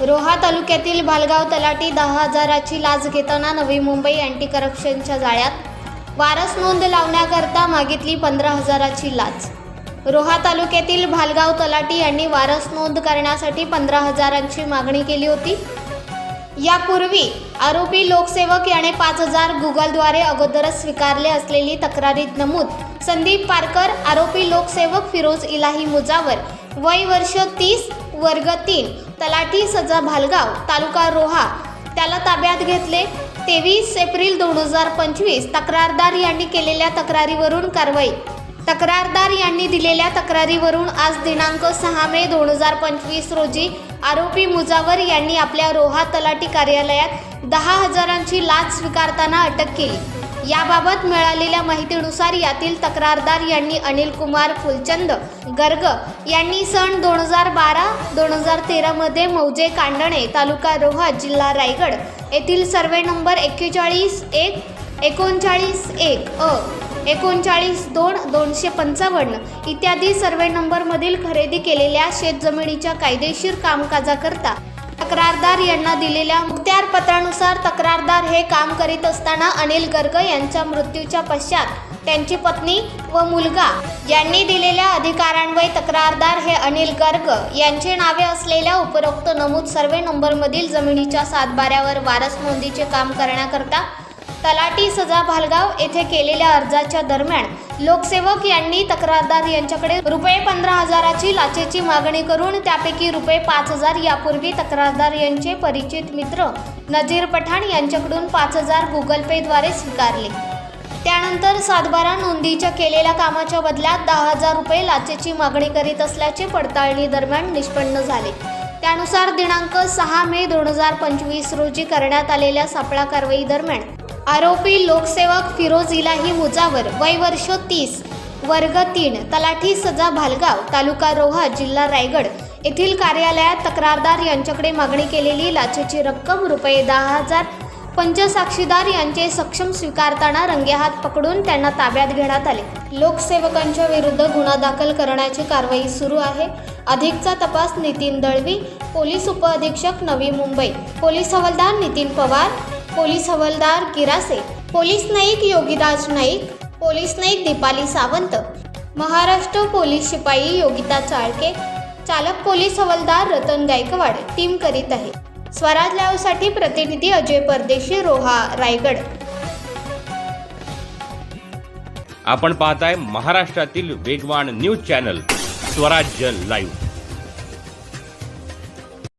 रोहा तालुक्यातील भालगाव तलाठी दहा हजाराची लाच घेताना नवी मुंबई अँटी करप्शनच्या जाळ्यात वारस नोंद लावण्याकरता मागितली पंधरा हजाराची लाच. रोहा तालुक्यातील भालगाव तलाठी यांनी वारस नोंद करण्यासाठी पंधरा हजारांची मागणी केली होती. यापूर्वी आरोपी लोकसेवक याने पाच हजार गुगलद्वारे अगोदरच स्वीकारले असलेली तक्रारीत नमूद संदीप पारकर आरोपी लोकसेवक फिरोज इलाही मुजावर वय वर्ष तीस वर्ग तीन तलाठी सजा भालगाव तालुका रोहा. त्याला ताब्यात घेतले. तेवीस एप्रिल दोन हजार पंचवीस तक्रारदार यांनी केलेल्या तक्रारीवरून कारवाई. तक्रारदार यांनी दिलेल्या तक्रारीवरून आज दिनांक सहा मे दोन हजार पंचवीस रोजी आरोपी मुजावर यांनी आपल्या रोहा तलाठी कार्यालयात दहा हजारांची लाच स्वीकारताना अटक केली. याबाबत मिळालेल्या माहितीनुसार यातील तक्रारदार यांनी अनिल कुमार फुलचंद गर्ग यांनी सन दोन हजार बारा दोन हजार तेरामध्ये मौजे कांडणे तालुका रोहा जिल्हा रायगड येथील सर्वे नंबर एक्केचाळीस एक एकोणचाळीस एक अ एकोणचाळीस दोन दोनशे पंचावन्न इत्यादी सर्वे नंबरमधील खरेदी केलेल्या शेतजमिनीच्या कायदेशीर कामकाजाकरता तक्रारदार यांना दिलेल्या मुक्त्यार पत्रानुसार तक्रारदार हे काम करीत असताना अनिल गर्ग यांच्या मृत्यूच्या पश्चात त्यांची पत्नी व मुलगा यांनी दिलेल्या अधिकारान्वये तक्रारदार हे अनिल गर्ग यांचे नावे असलेल्या उपरोक्त नमूद सर्वे नंबरमधील जमिनीच्या सातबाऱ्यावर वारस नोंदीचे काम करण्याकरता तलाटी सजा भालगाव येथे केलेल्या अर्जाच्या दरम्यान लोकसेवक यांनी तक्रारदार यांच्याकडे रुपये पंधरा हजाराची लाचेची मागणी करून त्यापैकी रुपये पाच हजार यापूर्वी तक्रारदार यांचे परिचित मित्र नजीर पठाण यांच्याकडून पाच हजार गुगल पेद्वारे स्वीकारले. त्यानंतर सातबारा नोंदीच्या केलेल्या कामाच्या बदल्यात दहा हजार रुपये लाचेची मागणी करीत असल्याचे पडताळणी दरम्यान निष्पन्न झाले. त्यानुसार दिनांक सहा मे दोन हजार पंचवीस रोजी करण्यात आलेल्या सापळा कारवाई दरम्यान आरोपी लोकसेवक फिरोज इलाही मुजावर वय वर्ष तीस वर्ग तीन तलाठी सजा भालगाव तालुका रोहा जिल्हा रायगड येथील कार्यालयात तक्रारदार यांच्याकडे मागणी केलेली लाचेची रक्कम रुपये दहा हजार पंचसाक्षीदार यांचे सक्षम स्वीकारताना रंगेहात पकडून त्यांना ताब्यात घेण्यात आले. लोकसेवकांच्या विरुद्ध गुन्हा दाखल करण्याची कारवाई सुरू आहे. अधिकचा तपास नितीन दळवी पोलीस उपअधीक्षक नवी मुंबई पोलीस हवालदार नितीन पवार पोलीस हवालदार गिरासे पोलीस नाईक योगीराज नाईक पोलीस नाईक दीपाली सावंत महाराष्ट्र पोलीस शिपाई योगिता चाळके चालक पोलीस हवालदार रतन गायकवाड टीम करीत आहे. स्वराज लाईव्हसाठी प्रतिनिधी अजय परदेशी रोहा रायगड. आपण पाहताय महाराष्ट्रातील वेगवान न्यूज चॅनल स्वराज्य लाईव्ह.